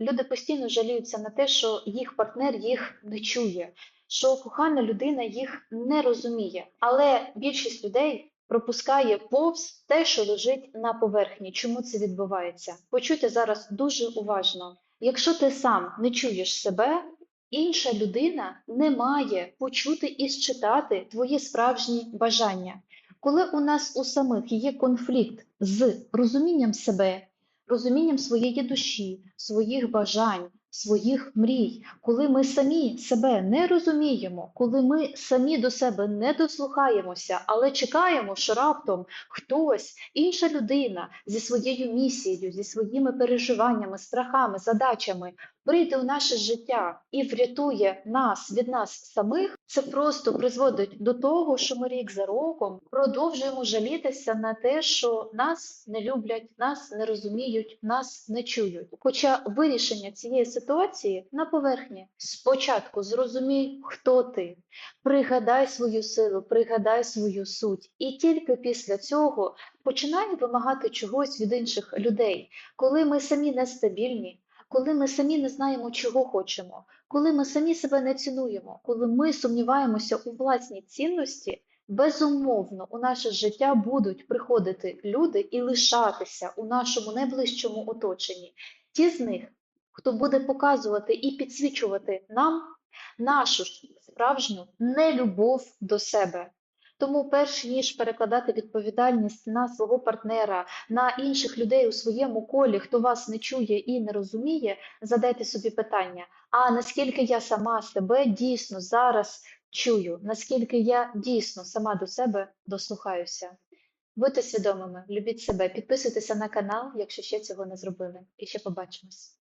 Люди постійно жаліються на те, що їх партнер їх не чує, що кохана людина їх не розуміє. Але більшість людей пропускає повз те, що лежить на поверхні. Чому це відбувається? Почуйте зараз дуже уважно. Якщо ти сам не чуєш себе, інша людина не має почути і считати твої справжні бажання. Коли у нас у самих є конфлікт з розумінням себе, розумінням своєї душі, своїх бажань, своїх мрій, коли ми самі себе не розуміємо, коли ми самі до себе не дослухаємося, але чекаємо, що раптом хтось, інша людина зі своєю місією, зі своїми переживаннями, страхами, задачами прийде у наше життя і врятує нас від нас самих, це просто призводить до того, що ми рік за роком продовжуємо жалітися на те, що нас не люблять, нас не розуміють, нас не чують. Хоча вирішення цієї ситуації на поверхні. Спочатку зрозумій, хто ти, пригадай свою силу, пригадай свою суть, і тільки після цього починай вимагати чогось від інших людей, коли ми самі нестабільні коли ми самі не знаємо, чого хочемо, коли ми самі себе не цінуємо, коли ми сумніваємося у власній цінності, безумовно у наше життя будуть приходити люди і лишатися у нашому найближчому оточенні. Ті з них, хто буде показувати і підсвічувати нам нашу справжню нелюбов до себе. Тому, перш ніж перекладати відповідальність на свого партнера, на інших людей у своєму колі, хто вас не чує і не розуміє, задайте собі питання: а наскільки я сама себе дійсно зараз чую, наскільки я дійсно сама до себе дослухаюся? Будьте свідомими, любіть себе, підписуйтеся на канал, якщо ще цього не зробили, і ще побачимось.